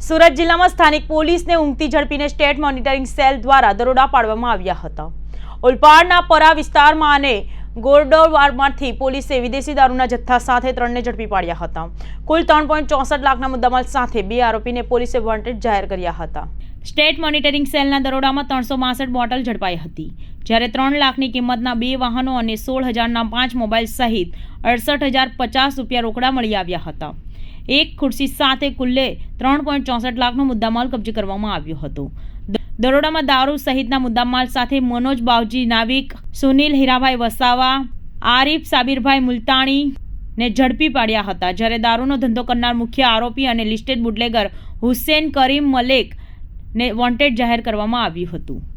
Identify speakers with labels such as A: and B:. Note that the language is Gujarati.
A: સુરત જિલ્લામાં સ્થાનિક પોલીસને ઊંઘતી ઝડપીને સ્ટેટ મોનિટરિંગ સેલ દ્વારા દરોડા પાડવામાં આવ્યા હતા. ઓલપાડના પરા વિસ્તારમાં અને ગોરડોવારમાંથી પોલીસે વિદેશી દારૂના જથ્થા સાથે ત્રણને ઝડપી પાડ્યા હતા. કુલ ત્રણ પોઈન્ટ ચોસઠ લાખના મુદ્દામાલ સાથે બે આરોપીને પોલીસે વોન્ટેડ જાહેર કર્યા હતા. સ્ટેટ મોનિટરિંગ સેલના દરોડામાં ત્રણસો બાસઠ બોટલ ઝડપાઈ હતી. જ્યારે ત્રણ લાખની કિંમતના બે વાહનો અને સોળ હજારના પાંચ મોબાઈલ સહિત અડસઠ હજાર પચાસ રૂપિયા રોકડા મળી આવ્યા હતા. એક ખુરશી સાથે કુલ્લે ત્રણ પોઈન્ટ ચોસઠ લાખનો મુદ્દામાલ કબજે કરવામાં આવ્યો હતો. દરોડામાં દારૂ સહિતના મુદ્દામાલ સાથે મનોજ બાવજી નાવિક, સુનિલ હીરાભાઈ વસાવા, આરિફ સાબિરભાઈ મુલતાણી ને ઝડપી પાડ્યા હતા. જ્યારે દારૂનો ધંધો કરનાર મુખ્ય આરોપી અને લિસ્ટેડ બુટલેગર હુસેન કરીમ મલેક ને વોન્ટેડ જાહેર કરવામાં આવ્યું હતું.